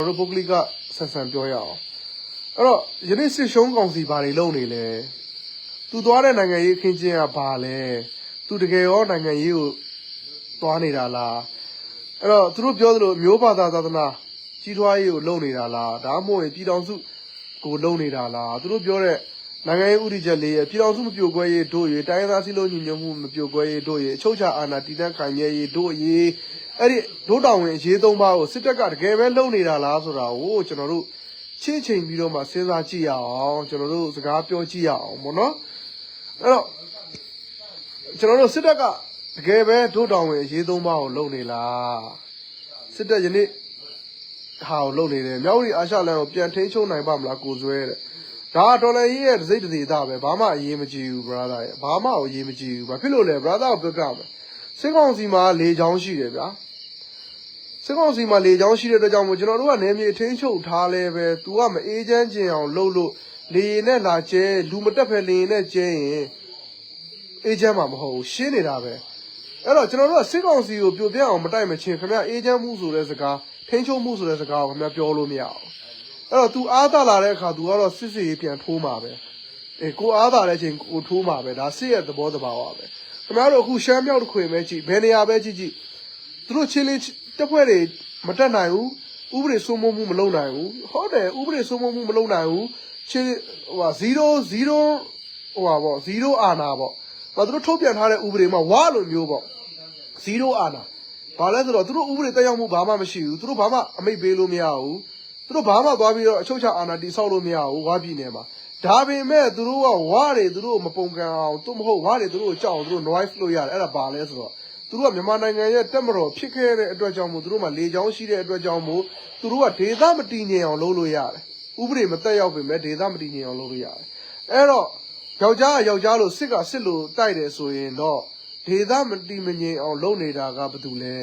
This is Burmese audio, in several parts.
ကျွန်တော်တို့ပုဂ္ဂလိကဆက်ဆံပြောရအောင်အဲ့တော့ယနေ့စစ်ရှုံးကောင်စီဘာတွေလုပ်နေလဲသူသွားတဲ့နိုင်ငံရေးအခင်းကျင်းကဘာလဲသူတကယ်ရောနိုင်ငံရေးကိုသွားနေတာလားအဲ့တော့သူတို့ပြောသလိုမျိုးဘာသာသာသနာကြီးထွားရေးကိုလုပ်နေတာလားဒါမှမဟုတ်ရင်ပြည်တော်စုကိုလုပ်နေတာလားသူတို့ပြောတဲ့နိုင်ငံရေးဥတီချက်လေးရဲ့ပြည်တော်စုမပြိုကွဲရေးတို့ရေးတိုင်းရင်းသားစည်းလုံးညီညွတ်မှုမပြိုကွဲရေးတို့ရေးအချုပ်ချာအာဏာတည်တံ့ခိုင်မြဲရေးတို့ရေး အဲ့ဒီဒိုးတောင်ဝင်အရေးသုံးပါးကိုစစ်တပ်ကတကယ်ပဲလုပ်နေတာလားဆိုတာကိုကျွန်တော်တို့ချင်းချိန်ပြီးတော့မှစဉ်းစားကြည့်ရအောင်ကျွန်တော်တို့စကားပြောကြည့်ရအောင်ပေါ့နော်အဲ့တော့ကျွန်တော်တို့စစ်တပ်ကတကယ်ပဲဒိုးတောင်ဝင်အရေးသုံးပါးကိုလုပ်နေလားစစ်တပ်ယနေ့ဟာကိုလုပ်နေတယ်မြောက်ရီအာရှလန်ကိုပြန်ထိန်းချုပ်နိုင်ပါမလားကိုစွဲတဲ့ဒါကဒေါ်လာကြီးရဲ့စိတ်တည်တာပဲဘာမှအရေးမကြီးဘူး brother ရဲ့ဘာမှအရေးမကြီးဘူးဘာဖြစ်လို့လဲ brother ကိုပြောပြမယ်စစ်ကောင်စီမှာလေချောင်းရှိတယ်ဗျာ စစ်ကောင်စီမှာလေကြောင်းရှိတဲ့အတွက်ကြောင့်မို့ကျွန်တော်တို့ကနေမြေအထင်းချုပ်ထားလဲပဲသူကမအေးချမ်းကျင်အောင်လှုပ်လို့လေရင်နဲ့လာကျဲလူမတက်ဖက်လေရင်နဲ့ကျဲရင်အေးချမ်းမှာမဟုတ်ဘူးရှင်းနေတာပဲအဲ့တော့ကျွန်တော်တို့ကစစ်ကောင်စီကိုပြိုပြအောင်မတိုက်မချင်းခင်ဗျအေးချမ်းမှုဆိုတဲ့စကားထင်းချုပ်မှုဆိုတဲ့စကားကိုခင်ဗျပြောလို့မရအောင်အဲ့တော့ तू အားသာလာတဲ့အခါ तू ကတော့စစ်စစ်ရေးပြန်ထိုးမှာပဲအဲကိုအားသာတဲ့အချိန်ကိုထိုးမှာပဲဒါစစ်ရဲ့သဘောတဘာဝပဲခင်ဗျားတို့အခုရှမ်းမြောက်တစ်ခွေပဲကြည့်ဘယ်နေရာပဲကြည့်ကြည့်သူတို့ချင်းလေး တက်ဖွဲ့တွေမတက်နိုင်ဘူးဥပဒေစိုးမိုးမှုမလုပ်နိုင်ဘူးဟုတ်တယ်ဥပဒေစိုးမိုးမှုမလုပ်နိုင်ဘူးချင်းဟိုဟာ0 0ဟိုဟာပေါ့0အာနာပေါ့ဘာသူတို့ထုတ်ပြန်ထားတဲ့ဥပဒေမှာဝါလိုမျိုးပေါ့0အာနာဘာလဲဆိုတော့သူတို့ဥပဒေတက်ရောက်မှုဘာမှမရှိဘူးသူတို့ဘာမှအမိတ်ပေးလို့မရဘူးသူတို့ဘာမှသွားပြီးတော့အချုပ်ချအာဏာတိဆောက်လို့မရဘူးဝါပြည်နယ်မှာဒါပေမဲ့သူတို့ကဝါတွေသူတို့မပုံကန်အောင်သူမဟုတ်ဝါတွေသူတို့ကိုကြောက်အောင်သူတို့ noise လို့ရတယ်အဲ့ဒါဘာလဲဆိုတော့ သူတို့ကမြန်မာနိုင်ငံရဲ့တက်မတော်ဖြစ်ခဲ့တဲ့အတွက်ကြောင့်မို့သူတို့မှလေချောင်းရှိတဲ့အတွက်ကြောင့်မို့သူတို့ကဒေသမတည်ငြိမ်အောင်လုပ်လို့ရတယ်ဥပဒေမတက်ရောက်ပေမဲ့ဒေသမတည်ငြိမ်အောင်လုပ်လို့ရတယ်အဲ့တော့ယောက်ျားကယောက်ျားလို့စစ်ကစစ်လို့တိုက်တယ်ဆိုရင်တော့ဒေသမတည်မငြိမ်အောင်လုပ်နေတာကဘာတူလဲ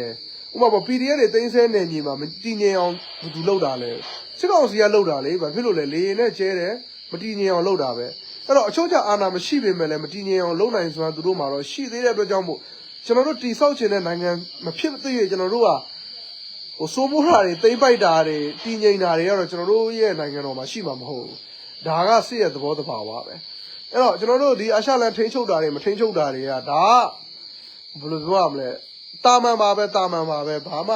ဥပမာပေါ့ PDF တွေတင်းဆဲနေမြေမှာမတည်ငြိမ်အောင်ဘာတူလုပ်တာလဲစစ်ကောင်စီကလုပ်တာလေဘာဖြစ်လို့လဲလေရင်နဲ့ကျဲတယ်မတည်ငြိမ်အောင်လုပ်တာပဲအဲ့တော့အချို့ကျအာဏာမရှိပေမဲ့လည်းမတည်ငြိမ်အောင်လုပ်နိုင်စွမ်းသူတို့မှာတော့ရှိသေးတဲ့အတွက်ကြောင့်မို့ ကျွန်တော်တို့တိဆောက်ခြင်းတဲ့နိုင်ငံမဖြစ်သေးရကျွန်တော်တို့ကဟိုစိုးမိုးတာတွေတိမ့်ပိုက်တာတွေတည်ငြိမ်တာတွေကတော့ကျွန်တော်တို့ရဲ့နိုင်ငံတော်မှာရှိမှာမဟုတ်ဘူးဒါကစစ်ရဲ့သဘောတဘာဝပဲအဲ့တော့ကျွန်တော်တို့ဒီအာရှလန်ထိန်းချုပ်တာတွေမထိန်းချုပ်တာတွေကဒါကဘယ်လိုပြောရမလဲတာမန်ပါပဲတာမန်ပါပဲဘာမှ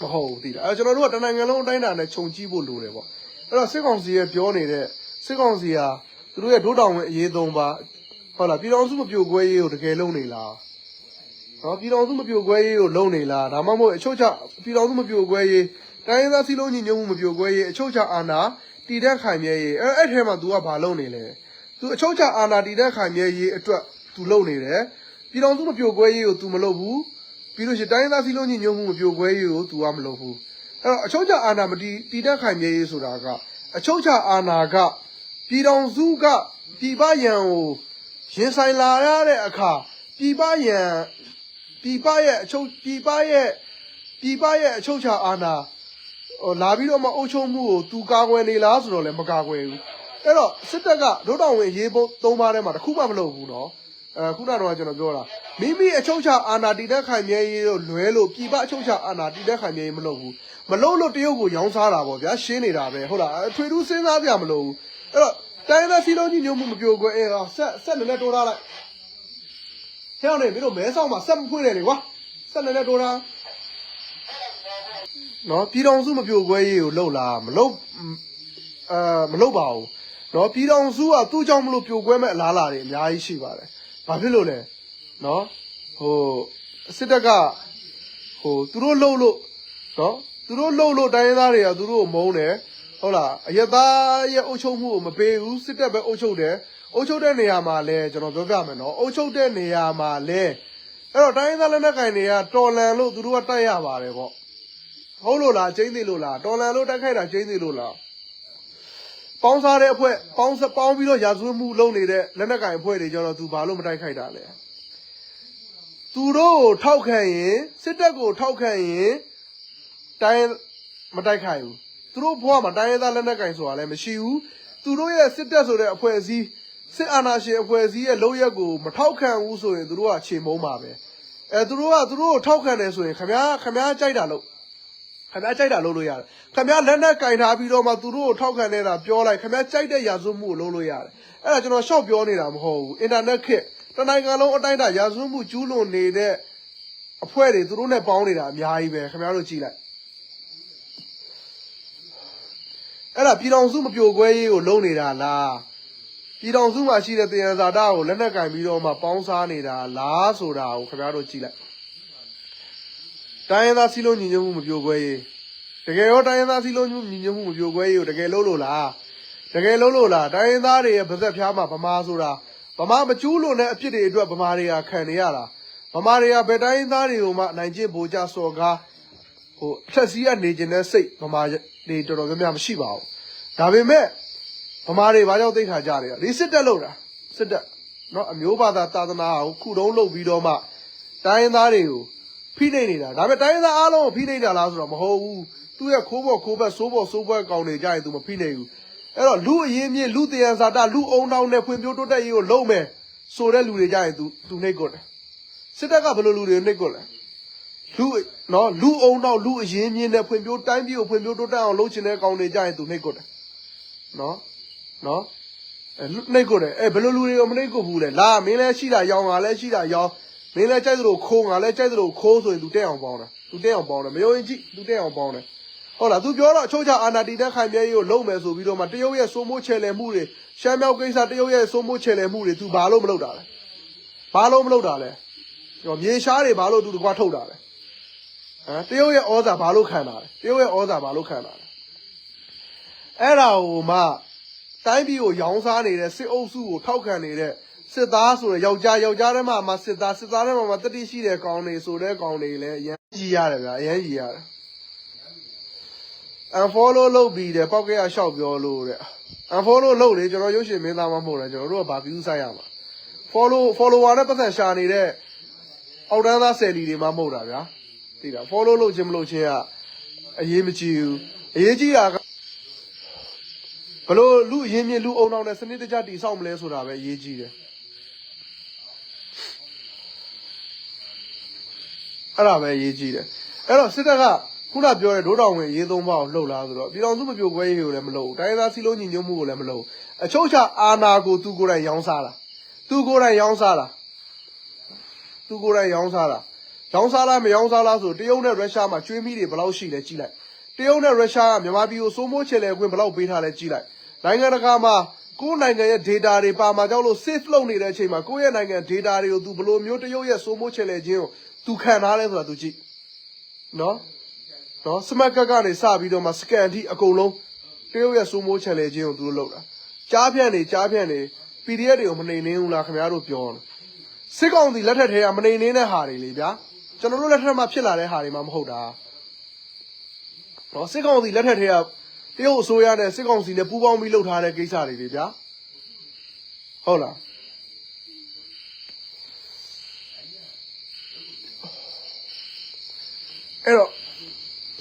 မဟုတ်ဘူးသိလားအဲ့တော့ကျွန်တော်တို့ကတနိုင်ငံလုံးအတိုင်းအတာနဲ့ခြုံကြည့်ဖို့လိုတယ်ပေါ့အဲ့တော့စစ်ကောင်စီရဲ့ပြောနေတဲ့စစ်ကောင်စီဟာသူတို့ရဲ့ဒုတောင်ဝင်အရေးသုံးပါဟုတ်လားပြည်တော်စုမပြိုကွဲရေးကိုတကယ်လုံးနေလား နော်ပြည်တော်စုမပြိုကွဲရေးကိုလုံနေလားဒါမှမဟုတ်အချုပ်ချပြည်တော်စုမပြိုကွဲရေးတိုင်းရင်းသားစီလုံးညီညွတ်မှုမပြိုကွဲရေးအချုပ်ချအာဏာတည်တဲ့ခိုင်မြဲရေးအဲအဲ့ထဲမှာ तू ကဘာလုပ်နေလဲ तू အချုပ်ချအာဏာတည်တဲ့ခိုင်မြဲရေးအတွက် तू လုပ်နေတယ်ပြည်တော်စုမပြိုကွဲရေးကို तू မလုပ်ဘူးပြီးလို့ရှိရင်တိုင်းရင်းသားစီလုံးညီညွတ်မှုမပြိုကွဲရေးကို तू ကမလုပ်ဘူးအဲ့တော့အချုပ်ချအာဏာမတည်တည်တဲ့ခိုင်မြဲရေးဆိုတာကအချုပ်ချအာဏာကပြည်တော်စုကပြည်ပရန်ကိုရင်ဆိုင်လာရတဲ့အခါပြည်ပရန် ပြည်ပရဲ့အချုပ်ပြည်ပရဲ့ပြည်ပရဲ့အချုပ်ချာအာဏာဟိုလာပြီးတော့မှအုပ်ချုပ်မှုကိုသူကာကွယ်နေလားဆိုတော့လည်းမကာကွယ်ဘူးအဲ့တော့စစ်တပ်ကဒုတော်ဝင်ရေးပုံသုံးပါးထဲမှာတစ်ခုမှမလုပ်ဘူးနော်အဲခုနကတော့ကျွန်တော်ပြောတာမိမိအချုပ်ချာအာဏာတည်တဲ့ခိုင်မြဲရေးတို့လွဲလို့ပြည်ပအချုပ်ချာအာဏာတည်တဲ့ခိုင်မြဲရေးမလုပ်ဘူးမလုပ်လို့တရုတ်ကိုရောင်းစားတာပေါ့ဗျာရှင်းနေတာပဲဟုတ်လားအထွေထူးစဉ်းစားပြမလို့ဘူးအဲ့တော့တိုင်းသားစီလုံးကြီးညို့မှုမပြိုကွယ်အဲဆက်ဆက်နည်းနည်းတိုးထားလိုက် ဟဲ့အောင်နေမင်းတို့မဲဆောင်မှာဆက်မဖွင့်နေလေကွာဆက်နေနေတိုးတာနော်ပြည်တော်စုမပြိုကွဲရေးကိုလှုပ်လားမလှုပ်အာမလှုပ်ပါဘူးနော်ပြည်တော်စုကသူ့ကြောင့်မလို့ပြိုကွဲမဲ့အလားအလာတွေအများကြီးရှိပါတယ်ဘာဖြစ်လို့လဲနော်ဟိုစစ်တပ်ကဟိုသူတို့လှုပ်လို့နော်သူတို့လှုပ်လို့တိုင်းရင်းသားတွေကသူတို့ကိုမုန်းတယ်ဟုတ်လားအယက်သားရဲ့အုပ်ချုပ်မှုကိုမပေးဘူးစစ်တပ်ပဲအုပ်ချုပ်တယ် အုပ်ချုပ်တဲ့နေရာမှာလဲကျွန်တော်ပြောပြမယ်နော်အုပ်ချုပ်တဲ့နေရာမှာလဲအဲ့တော့တိုင်းရင်းသားလက်နက်ကိုင်တွေကတော်လန်လို့သူတို့ကတိုက်ရပါတယ်ပေါ့ဟုတ်လို့လားကျင်းသေးလို့လားတော်လန်လို့တိုက်ခိုက်တာကျင်းသေးလို့လားပေါင်းစားတဲ့အဖွဲ့ပေါင်းစပေါင်းပြီးတော့ရာဇဝတ်မှုလုပ်နေတဲ့လက်နက်ကိုင်အဖွဲ့တွေကျတော့သူဘာလို့မတိုက်ခိုက်တာလဲသူတို့ကိုထောက်ခံရင်စစ်တပ်ကိုထောက်ခံရင်တိုင်းမတိုက်ခိုက်ဘူးသူတို့ဘဝမှာတိုင်းရင်းသားလက်နက်ကိုင်ဆိုတာလည်းမရှိဘူးသူတို့ရဲ့စစ်တပ်ဆိုတဲ့အဖွဲ့အစည်း စစ်အာဏာရှင်အဖွဲ့အစည်းရဲ့လုပ်ရက်ကိုမထောက်ခံဘူးဆိုရင်သူတို့ကခြေမုံးပါပဲအဲသူတို့ကသူတို့ကိုထောက်ခံတယ်ဆိုရင်ခမားခမားကြိုက်တာလို့ခင်ဗျားကြိုက်တာလုပ်လို့ရတယ်ခင်ဗျားလက်နဲ့ကင်ထားပြီးတော့မှသူတို့ကိုထောက်ခံနေတာပြောလိုက်ခင်ဗျားကြိုက်တဲ့ရာဇဝတ်မှုကိုလုပ်လို့ရတယ်အဲ့ဒါကျွန်တော်ရှော့ပြောနေတာမဟုတ်ဘူးအင်တာနက်ခေတ်တနိုင်ငံလုံးအတိုင်းအတာရာဇဝတ်မှုကျူးလွန်နေတဲ့အဖွဲ့တွေသူတို့နဲ့ပေါင်းနေတာအများကြီးပဲခင်ဗျားတို့ကြည့်လိုက်အဲ့ဒါပြည်တော်စုမပြိုကွဲရေးကိုလုပ်နေတာလား ပြည်တော်စုမှာရှိတဲ့တရားဇာတာကိုလက်နဲ့ကင်ပြီးတော့မှပေါင်းစားနေတာလားဆိုတာကိုခင်ဗျားတို့ကြည့်လိုက်တိုင်းရင်းသားစီလုံးညီညွတ်မှုမပြိုကွဲရေးတကယ်ရောတိုင်းရင်းသားစီလုံးညီညွတ်မှုမပြိုကွဲရေးကိုတကယ်လို့လို့လားတကယ်လို့လို့လားတိုင်းရင်းသားတွေရဲ့ဗဇက်ဖျားမှာဗမာဆိုတာဗမာမကျူးလွန်တဲ့အဖြစ်တွေအတွက်ဗမာတွေကခံနေရတာဗမာတွေကဘယ်တိုင်းရင်းသားတွေကိုမှနိုင်ကျင့်ပို့ကြစော်ကားဟိုအထက်စီးကနေကျင်တဲ့စိတ်ဗမာတွေတော်တော်များများမရှိပါဘူးဒါပေမဲ့ ဗမာတွေဘာကြောင့်သိခါကြတယ်ဒီစစ်တက်လို့တာစစ်တက်เนาะအမျိုးဘာသာသာသနာကိုခုတုံးလုပ်ပြီးတော့မှတိုင်းရင်းသားတွေကို ဖိနှိပ်နေတာဒါပေမဲ့တိုင်းရင်းသားအားလုံးကိုဖိနှိပ်ကြလားဆိုတော့မဟုတ်ဘူးသူ့ရဲ့ခိုးပေါ်ခိုးဘက်စိုးပေါ်စိုးပွဲကောင်းနေကြရင်သူမဖိနှိပ်ဘူးအဲ့တော့လူအရင်မြင့်လူတယံဇာတလူအုံတောင်းနဲ့ဖွံ့ဖြိုးတိုးတက်ရေးကိုလုံးမယ်ဆိုတဲ့လူတွေကြရင်သူသူနှိပ်ကွတ်တယ်စစ်တပ်ကဘယ်လိုလူတွေနှိပ်ကွတ်လဲလူနော်လူအုံတောင်းလူအရင်မြင့်နဲ့ဖွံ့ဖြိုးတိုင်းပြည်ကိုဖွံ့ဖြိုးတိုးတက်အောင်လုပ်ချင်တဲ့ကောင်းတွေကြရင်သူနှိပ်ကွတ်တယ်နော် နော်အဲနှိတ်ကိုတယ်အဲဘယ်လိုလူတွေမနှိတ်ကိုဘူးလဲလာမင်းလည်းရှိတာရောင်ငါလည်းရှိတာရောင်မင်းလည်းကြိုက်သလိုခိုးငါလည်းကြိုက်သလိုခိုးဆိုရင်သူတဲ့အောင်ပေါင်းတာသူတဲ့အောင်ပေါင်းတယ်မယုံရင်ကြည့်သူတဲ့အောင်ပေါင်းတယ်ဟုတ်လားသူပြောတော့အချုပ်ချအာနာတီတဲ့ခိုင်မြဲကြီးကိုလုံမယ်ဆိုပြီးတော့မှတရုတ်ရဲ့စိုးမိုးချယ်လှယ်မှုတွေရှမ်းမြောက်ကိစ္စတရုတ်ရဲ့စိုးမိုးချယ်လှယ်မှုတွေသူဘာလို့မလုပ်တာလဲဘာလို့မလုပ်တာလဲဟောမြေရှားတွေဘာလို့သူတကွာထုတ်တာလဲဟမ်တရုတ်ရဲ့ဩဇာဘာလို့ခံတာလဲတရုတ်ရဲ့ဩဇာဘာလို့ခံတာလဲအဲ့ဒါဟိုမှ တိုင်းပြည်ကိုရောင်းစားနေတဲ့စစ်အုပ်စုကိုထောက်ခံနေတဲ့စစ်သားဆိုရယ်ယောက်ျားယောက်ျားထဲမှာမှစစ်သားစစ်သားထဲမှာမှတတိရှိတဲ့ကောင်တွေဆိုတဲ့ကောင်တွေလည်းအရန်ကြီးရတယ်ဗျာအရန်ကြီးရတယ် unfollow လုပ်ပြီးတယ်ပောက်ကရရှောက်ပြောလို့တဲ့ unfollow လုပ်လေကျွန်တော်ရုပ်ရှင်မင်းသားမဟုတ်တယ်ကျွန်တော်တို့ကဘာ view ဆိုင်ရမှာ follow follower နဲ့ပတ်သက်ရှာနေတဲ့အောက်တန်းသားဆယ်လီတွေမှမဟုတ်တာဗျာသိတာ follow လုပ်ခြင်းမလုပ်ခြင်းကအရေးမကြီးဘူးအရေးကြီးတာက ဘလို့လူအရင်မြင်လူအုံအောင်နဲ့စနစ်တကျတည်ဆောက်မလဲဆိုတာပဲအရေးကြီးတယ်အဲ့ဒါပဲအရေးကြီးတယ်အဲ့တော့စစ်တပ်ကခုနပြောတဲ့ဒိုးတော်ဝင်ရေးသုံးပါကိုလှုပ်လာဆိုတော့ပြည်တော်စုမပြိုကွဲရေးကိုလည်းမလုပ်ဘူးတိုင်းသားစီလုံးညီညွတ်မှုကိုလည်းမလုပ်ဘူးအချုပ်ချအာဏာကိုသူကိုယ်တိုင်ရောင်းစားတာသူကိုယ်တိုင်ရောင်းစားတာသူကိုယ်တိုင်ရောင်းစားတာရောင်းစားလားမရောင်းစားလားဆိုတရုတ်နဲ့ရုရှားမှာကျွေးမိတွေဘယ်လောက်ရှိလဲကြည့်လိုက်တရုတ်နဲ့ရုရှားကမြန်မာပြည်ကိုစိုးမိုးချယ်လေခွင့်ဘယ်လောက်ပေးထားလဲကြည့်လိုက် နိုင်ငံတကာမှာကိုယ့်နိုင်ငံရဲ့ data တွေပါမှာကြောက်လို့ safe လုပ်နေတဲ့အချိန်မှာကိုယ့်ရဲ့နိုင်ငံ data တွေကိုသူဘယ်လိုမျိုးတရုတ်ရဲ့စိုးမိုးချယ်လေခြင်းကိုသူခံထားလဲဆိုတာသူကြည့်နော်နော်စမတ်ကတ်ကနေစပြီးတော့မှစကန်အထိအကုန်လုံးတရုတ်ရဲ့စိုးမိုးချန်လေခြင်းကိုသူတို့လုပ်တာကြားဖြန့်နေကြားဖြန့်နေ PDF တွေကိုမနှိမ်နှင်းဘူးလားခင်ဗျားတို့ပြောတယ်စစ်ကောင်စီလက်ထက်ထဲကမနှိမ်နှင်းတဲ့ဟာတွေလေဗျာကျွန်တော်တို့လက်ထက်မှာဖြစ်လာတဲ့ဟာတွေမှမဟုတ်တာနော်စစ်ကောင်စီလက်ထက်ထဲက တရုတ်အစိုးရနဲ့စစ်ကောင်စီနဲ့ပူးပေါင်းပြီးလုပ်ထားတဲ့ကိစ္စတွေလေဗျာဟုတ်လားအဲ့တော့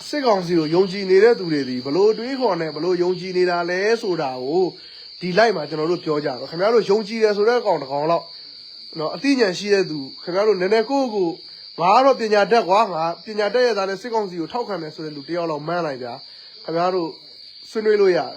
စစ်ကောင်စီကိုယုံကြည်နေတဲ့သူတွေဒီဘလို့တွေးခေါ်နေဘလို့ယုံကြည်နေတာလဲဆိုတာကိုဒီလိုက်မှာကျွန်တော်တို့ပြောကြတော့ခင်ဗျားတို့ယုံကြည်တယ်ဆိုတဲ့ကောင်တစ်ကောင်တော့နော်အသိဉာဏ်ရှိတဲ့သူခင်ဗျားတို့နည်းနည်းကိုယ့်ကိုယ်ငါကတော့ပညာတတ်ကွာငါပညာတတ်ရတာနဲ့စစ်ကောင်စီကိုထောက်ခံတယ်ဆိုတဲ့လူတယောက်လောက်မှန်းလိုက်ဗျာခင်ဗျားတို့ ဆွေးနွေးလို့ရတာ